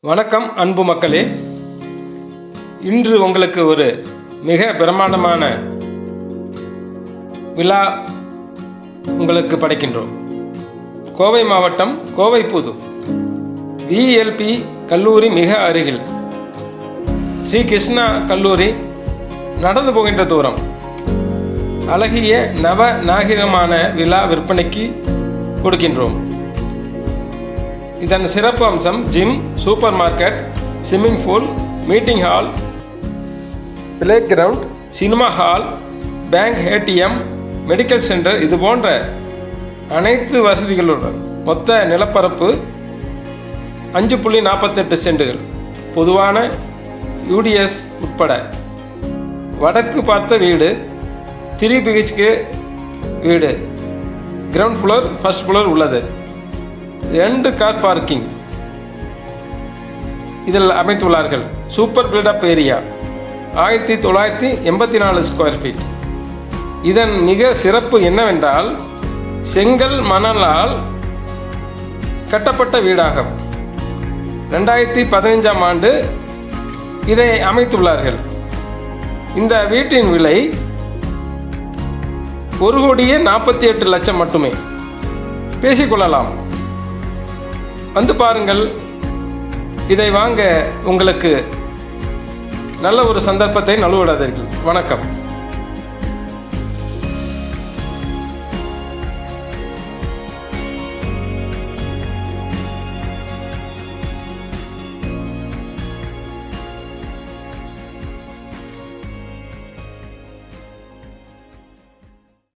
வணக்கம் அன்பு மக்களே. இன்று உங்களுக்கு ஒரு மிக பிரமாண்டமான விழா உங்களுக்கு படைக்கின்றோம். கோவை மாவட்டம் கோவை புது. விஎல்பி கல்லூரி மிக அருகில். ஸ்ரீ கிருஷ்ணா கல்லூரி நடந்து போகின்ற தூரம். அழகிய நவ நாகரிகமான விழா விற்பனைக்கு கொடுக்கின்றோம். இதன் சிறப்பு அம்சம் gym supermarket swimming pool meeting hall playground cinema hall bank ATM medical centre இது போன்ற அனைத்து வசதிகளுடன் மொத்த நிலப்பரப்பு அஞ்சு புள்ளி நாற்பத்தெட்டு சென்டுகள். பொதுவான யூடிஎஸ் உட்பட. வடக்கு பார்த்த வீடு த்ரீ பிஹெச்கே வீடு. கிரவுண்ட் ஃப்ளோர் ஃபர்ஸ்ட் ஃப்ளோர் உள்ளது. ரெண்டு கார் பார்க்கிங் இதில் அமைத்துள்ளார்கள். சூப்பர் பில்டப் ஏரியா ஆயிரத்தி தொள்ளாயிரத்தி எண்பத்தி நாலு ஸ்கொயர் ஃபீட் இதன் மிக சிறப்பு என்னவென்றால் செங்கல் மணலால் கட்டப்பட்ட வீடாகும். ரெண்டாயிரத்தி பதினைஞ்சாம் ஆண்டு இதை அமைத்துள்ளார்கள். இந்த வீட்டின் விலை ஒரு கோடியே நாற்பத்தி எட்டு லட்சம் மட்டுமே. பேசிக்கொள்ளலாம். வந்து பாருங்கள் இதை வாங்க உங்களுக்கு நல்ல ஒரு சந்தர்ப்பத்தை நழுவிடாதீர்கள் வணக்கம்.